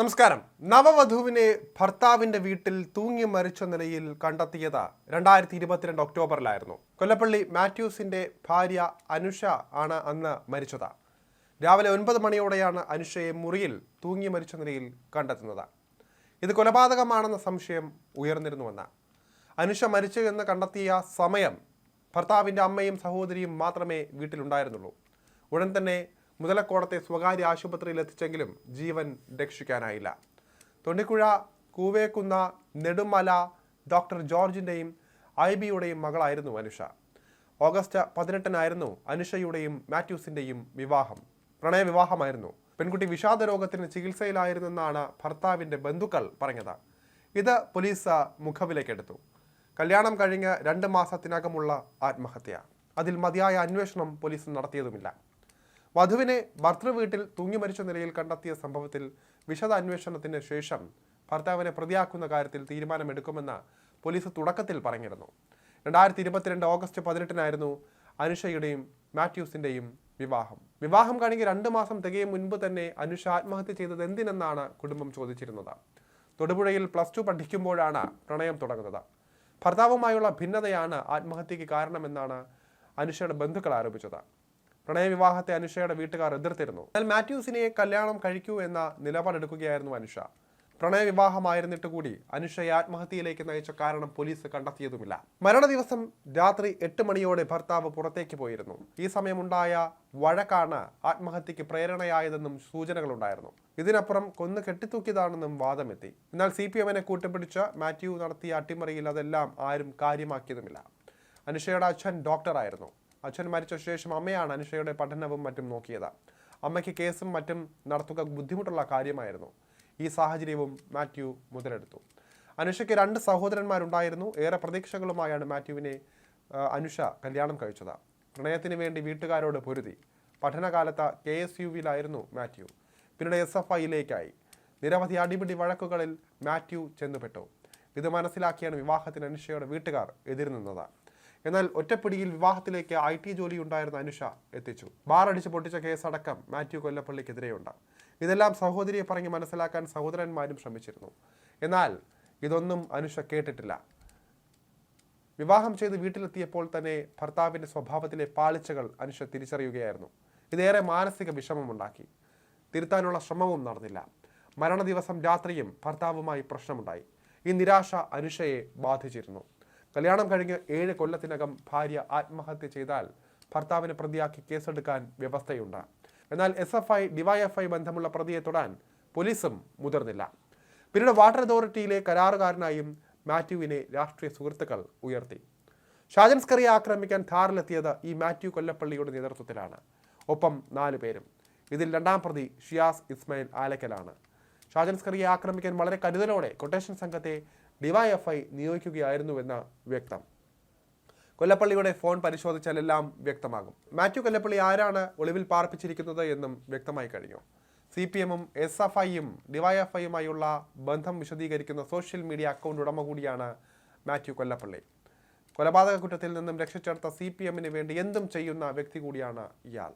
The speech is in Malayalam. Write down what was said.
നമസ്കാരം. നവവധുവിനെ ഭർത്താവിന്റെ വീട്ടിൽ തൂങ്ങി മരിച്ച നിലയിൽ കണ്ടെത്തിയത് രണ്ടായിരത്തി ഇരുപത്തിരണ്ട് ഒക്ടോബറിലായിരുന്നു. കൊല്ലപ്പള്ളി മാത്യൂസിന്റെ ഭാര്യ അനുഷ ആണ് അന്ന് മരിച്ചത്. രാവിലെ ഒൻപത് മണിയോടെയാണ് അനുഷയെ മുറിയിൽ തൂങ്ങി മരിച്ച നിലയിൽ കണ്ടെത്തുന്നത്. ഇത് കൊലപാതകമാണെന്ന സംശയം ഉയർന്നിരുന്നുവെന്ന്. അനുഷ മരിച്ചു എന്ന് കണ്ടെത്തിയ സമയം ഭർത്താവിന്റെ അമ്മയും സഹോദരിയും മാത്രമേ വീട്ടിലുണ്ടായിരുന്നുള്ളൂ. ഉടൻ തന്നെ മുതലക്കോടത്തെ സ്വകാര്യ ആശുപത്രിയിൽ എത്തിച്ചെങ്കിലും ജീവൻ രക്ഷിക്കാനായില്ല. തൊണ്ടിക്കുഴ കൂവേക്കുന്ന നെടുമല ഡോക്ടർ ജോർജിന്റെയും ഐ ബിയുടെയും മകളായിരുന്നു അനുഷ. ഓഗസ്റ്റ് പതിനെട്ടിനായിരുന്നു അനുഷയുടെയും മാത്യൂസിന്റെയും വിവാഹം. പ്രണയവിവാഹമായിരുന്നു. പെൺകുട്ടി വിഷാദ രോഗത്തിന് ചികിത്സയിലായിരുന്നെന്നാണ് ഭർത്താവിന്റെ ബന്ധുക്കൾ പറഞ്ഞത്. ഇത് പോലീസ് മുഖവിലേക്കെടുത്തു. കല്യാണം കഴിഞ്ഞ് രണ്ട് മാസത്തിനകമുള്ള ആത്മഹത്യ. അതിൽ മതിയായ അന്വേഷണം പോലീസ് നടത്തിയതുമില്ല. വധുവിനെ ഭർത്തൃ വീട്ടിൽ തൂങ്ങി മരിച്ച നിലയിൽ കണ്ടെത്തിയ സംഭവത്തിൽ വിശദ അന്വേഷണത്തിന് ശേഷം ഭർത്താവിനെ പ്രതിയാക്കുന്ന കാര്യത്തിൽ തീരുമാനമെടുക്കുമെന്ന് പോലീസ് തുടക്കത്തിൽ പറഞ്ഞിരുന്നു. രണ്ടായിരത്തി ഇരുപത്തിരണ്ട് ഓഗസ്റ്റ് പതിനെട്ടിനായിരുന്നു അനുഷയുടെയും മാത്യൂസിന്റെയും വിവാഹം. വിവാഹം കഴിഞ്ഞ് രണ്ട് മാസം തികയും മുൻപ് തന്നെ അനുഷ ആത്മഹത്യ ചെയ്തത് എന്തിനെന്നാണ് കുടുംബം ചോദിച്ചിരുന്നത്. തൊടുപുഴയിൽ പ്ലസ് ടു പഠിക്കുമ്പോഴാണ് പ്രണയം തുടങ്ങുന്നത്. ഭർത്താവുമായുള്ള ഭിന്നതയാണ് ആത്മഹത്യക്ക് കാരണമെന്നാണ് അനുഷയുടെ ബന്ധുക്കൾ ആരോപിച്ചത്. പ്രണയവിവാഹത്തെ അനുഷയുടെ വീട്ടുകാർ എതിർത്തിരുന്നു. എന്നാൽ മാത്യൂസിനെ കല്യാണം കഴിക്കൂ എന്ന നിലപാടെടുക്കുകയായിരുന്നു അനുഷ. പ്രണയവിവാഹമായിരുന്നിട്ട് കൂടി അനുഷയെ ആത്മഹത്യയിലേക്ക് നയിച്ച കാരണം പോലീസ് കണ്ടെത്തിയതുമില്ല. മരണ ദിവസം രാത്രി എട്ട് മണിയോടെ ഭർത്താവ് പുറത്തേക്ക് പോയിരുന്നു. ഈ സമയമുണ്ടായ വഴക്കാണ് ആത്മഹത്യക്ക് പ്രേരണയായതെന്നും സൂചനകളുണ്ടായിരുന്നു. ഇതിനപ്പുറം കൊന്ന് കെട്ടിത്തൂക്കിയതാണെന്നും വാദമെത്തി. എന്നാൽ സി പി എമ്മിനെ കൂട്ടുപിടിച്ച് മാത്യു നടത്തിയ അട്ടിമറിയിൽ അതെല്ലാം ആരും കാര്യമാക്കിയതുമില്ല. അനുഷയുടെ അച്ഛൻ ഡോക്ടറായിരുന്നു. അച്ഛൻ മരിച്ച ശേഷം അമ്മയാണ് അനുഷയുടെ പഠനവും മറ്റും നോക്കിയത്. അമ്മയ്ക്ക് കേസും മറ്റും നടത്തുക ബുദ്ധിമുട്ടുള്ള കാര്യമായിരുന്നു. ഈ സാഹചര്യവും മാത്യു മുതലെടുത്തു. അനുഷയ്ക്ക് രണ്ട് സഹോദരന്മാരുണ്ടായിരുന്നു. ഏറെ പ്രതീക്ഷകളുമായാണ് മാത്യുവിനെ അനുഷ കല്യാണം കഴിച്ചത്. പ്രണയത്തിന് വേണ്ടി വീട്ടുകാരോട് പൊരുതി. പഠനകാലത്ത് കെ എസ് യുവിലായിരുന്നു മാത്യു. പിന്നീട് എസ് എഫ് ഐയിലേക്കായി. നിരവധി അടിപിടി വഴക്കുകളിൽ മാത്യു ചെന്നുപെട്ടു. ഇത് മനസ്സിലാക്കിയാണ് വിവാഹത്തിന് അനുഷയുടെ വീട്ടുകാർ എതിർനിന്നത്. എന്നാൽ ഒറ്റപ്പിടിയിൽ വിവാഹത്തിലേക്ക് ഐ ടി ജോലി ഉണ്ടായിരുന്ന അനുഷ എത്തിച്ചു. ബാറടിച്ച് പൊട്ടിച്ച കേസടക്കം മാത്യു കൊല്ലപ്പള്ളിക്കെതിരെയുണ്ട്. ഇതെല്ലാം സഹോദരിയെ പറഞ്ഞ് മനസ്സിലാക്കാൻ സഹോദരന്മാരും ശ്രമിച്ചിരുന്നു. എന്നാൽ ഇതൊന്നും അനുഷ കേട്ടിട്ടില്ല. വിവാഹം ചെയ്ത് വീട്ടിലെത്തിയപ്പോൾ തന്നെ ഭർത്താവിന്റെ സ്വഭാവത്തിലെ പാളിച്ചകൾ അനുഷ തിരിച്ചറിയുകയായിരുന്നു. ഇതേറെ മാനസിക വിഷമമുണ്ടാക്കി. തിരുത്താനുള്ള ശ്രമവും നടന്നില്ല. മരണ ദിവസം രാത്രിയും ഭർത്താവുമായി പ്രശ്നമുണ്ടായി. ഈ നിരാശ അനുഷയെ ബാധിച്ചിരുന്നു. കല്യാണം കഴിഞ്ഞ് ഏഴ് കൊല്ലത്തിനകം ഭാര്യ ആത്മഹത്യ ചെയ്താൽ ഭർത്താവിനെ പ്രതിയാക്കി കേസെടുക്കാൻ വ്യവസ്ഥയുണ്ട്. എന്നാൽ എസ് എഫ് ഐ ഡിവൈഎഫ്ഐ ബന്ധമുള്ള പ്രതിയെ തൊടാൻ പോലീസും മുതിർന്നില്ല. പിന്നീട് വാട്ടർ അതോറിറ്റിയിലെ കരാറുകാരനായും മാത്യുവിനെ രാഷ്ട്രീയ സുഹൃത്തുക്കൾ ഉയർത്തി. ഷാജൻ സ്കറിയെ ആക്രമിക്കാൻ ധാറിലെത്തിയത് ഈ മാത്യു കൊല്ലപ്പള്ളിയുടെ നേതൃത്വത്തിലാണ്. ഒപ്പം നാല് പേരും. ഇതിൽ രണ്ടാം പ്രതി ഷിയാസ് ഇസ്മായിൽ ആലക്കലാണ്. ഷാജൻ സ്കറിയെ ആക്രമിക്കാൻ വളരെ കരുതലോടെ കൊട്ടേഷൻ സംഘത്തെ ഡിവൈഎഫ്ഐ നിയോഗിക്കുകയായിരുന്നുവെന്ന് വ്യക്തം. കൊല്ലപ്പള്ളിയുടെ ഫോൺ പരിശോധിച്ചാലെല്ലാം വ്യക്തമാകും. മാത്യു കൊല്ലപ്പള്ളി ആരാണ് ഒളിവിൽ പാർപ്പിച്ചിരിക്കുന്നത് എന്നും വ്യക്തമായി കഴിഞ്ഞു. സി പി എമ്മും എസ് എഫ് ഐയും ഡിവൈഎഫ്ഐയുമായുള്ള ബന്ധം വിശദീകരിക്കുന്ന സോഷ്യൽ മീഡിയ അക്കൗണ്ട് ഉടമ കൂടിയാണ് മാത്യു കൊല്ലപ്പള്ളി. കൊലപാതക കുറ്റത്തിൽ നിന്നും രക്ഷിച്ചെടുത്ത സി പി എമ്മിന് വേണ്ടി എന്തും ചെയ്യുന്ന വ്യക്തി കൂടിയാണ് ഇയാൾ.